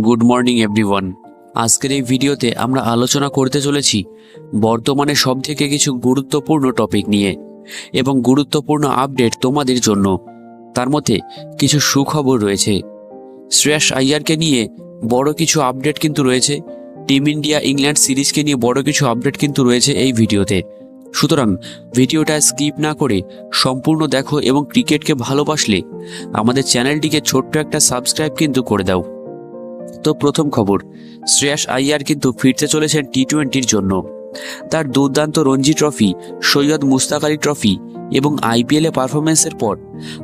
Good morning everyone আজকের এই ভিডিওতে আমরা আলোচনা করতে চলেছি বর্তমানে সব থেকে কিছু গুরুত্বপূর্ণ টপিক নিয়ে এবং গুরুত্বপূর্ণ আপডেট তোমাদের জন্য। তার মধ্যে কিছু সুখবর রয়েছে। শ্রেয়াস আইয়ারকে নিয়ে বড় কিছু আপডেট কিন্তু রয়েছে। টিম ইন্ডিয়া ইংল্যান্ড সিরিজকে নিয়ে বড় কিছু আপডেট কিন্তু রয়েছে এই ভিডিওতে। সুতরাং ভিডিওটা স্কিপ না করে সম্পূর্ণ দেখো এবং ক্রিকেটকে ভালোবাসলে আমাদের চ্যানেলটিকে ছোট্ট একটা সাবস্ক্রাইব কিন্তু করে দাও। তো প্রথম খবর, শ্রেয়াস আইয়ার কিন্তু ফিরতে চলেছেন টি টোয়েন্টির জন্য। তার দুর্দান্ত রঞ্জি ট্রফি, সৈয়দ মুস্তাক আলী ট্রফি এবং আইপিএলে পারফরমেন্সের পর,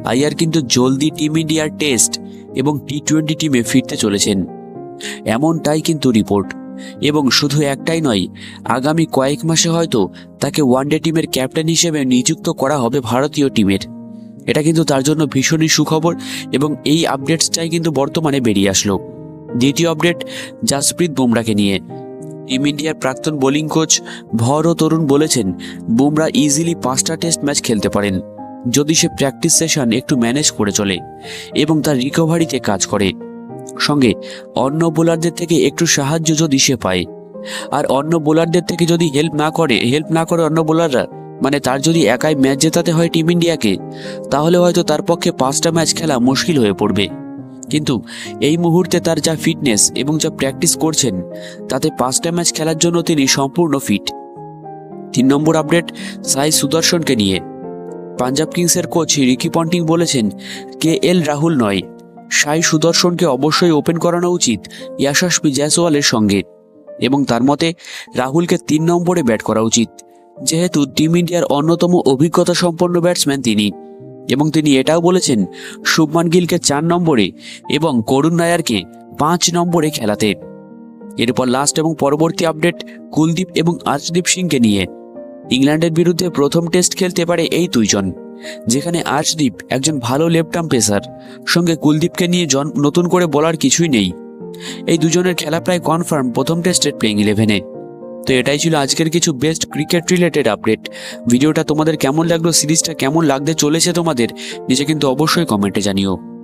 আইয়ার কিন্তু জলদি টিম ইন্ডিয়ার টেস্ট এবং টি টোয়েন্টি টিমে ফিরতে চলেছেন। এমনটাই কিন্তু রিপোর্ট। এবং শুধু একটাই নয়, আগামী কয়েক মাসে হয়তো তাকে ওয়ানডে টিমের ক্যাপ্টেন হিসেবে নিযুক্ত করা হবে ভারতীয় টিমের। এটা কিন্তু তার জন্য ভীষণই সুখবর এবং এই আপডেটসটাই কিন্তু বর্তমানে বেরিয়ে আসলো। দ্বিতীয় আপডেট, জাসপ্রীত বুমরাকে নিয়ে। টিম ইন্ডিয়ার প্রাক্তন বোলিং কোচ ভর ও তরুণ বলেছেন, বুমরা ইজিলি পাঁচটা টেস্ট ম্যাচ খেলতে পারেন, যদি সে প্র্যাকটিস সেশন একটু ম্যানেজ করে চলে এবং তার রিকভারিতে কাজ করে। সঙ্গে, অন্য বোলারদের থেকে একটু সাহায্য যদি সে পায়। আর অন্য বোলারদের থেকে যদি হেল্প না করে হেল্প না করে অন্য বোলাররা মানে তার যদি একাই ম্যাচ জেতাতে হয় টিম ইন্ডিয়াকে, তাহলে হয়তো তার পক্ষে পাঁচটা ম্যাচ খেলা মুশকিল হয়ে পড়বে। কিন্তু এই মুহূর্তে তার যা ফিটনেস এবং যা প্র্যাকটিস করছেন, তাতে পাঁচটা ম্যাচ খেলার জন্য তিনি সম্পূর্ণ ফিট তিন নম্বর আপডেট সাই সুদর্শনকে নিয়ে। পাঞ্জাব কিংসের কোচ রিকি পন্টিং বলেছেন, কে এল রাহুল নয়। সাই সুদর্শনকে অবশ্যই ওপেন করানো উচিত ইয়াশাসপি জয়সওয়ালের সঙ্গে। এবং তার মতে, রাহুলকে তিন নম্বরে ব্যাট করা উচিত। যেহেতু টিম ইন্ডিয়ার অন্যতম অভিজ্ঞতা সম্পন্ন ব্যাটসম্যান তিনি। এবং তিনি এটাও বলেছেন, শুভমান গিলকে চার নম্বরে এবং করুণ নায়ারকে পাঁচ নম্বরে খেলাতে। এরপর লাস্ট এবং পরবর্তী আপডেট কুলদীপ এবং আর্শদীপ সিংকে নিয়ে। ইংল্যান্ডের বিরুদ্ধে প্রথম টেস্ট খেলতে পারে এই দুইজন, যেখানে আর্শদীপ একজন ভালো লেফট আর্ম পেসার সঙ্গে কুলদীপকে নিয়ে জন, নতুন করে বলার কিছুই নেই। এই দুজনের খেলা প্রায় কনফার্ম প্রথম টেস্টের প্লেইং ইলেভেনে তো এটাই ছিল আজকের কিছু বেস্ট ক্রিকেট রিলেটেড আপডেট ভিডিওটা তোমাদের কেমন লাগল, সিরিজটা কেমন লাগতে চলেছে তোমাদের, নিজে কিন্তু অবশ্যই কমেন্টে জানিও।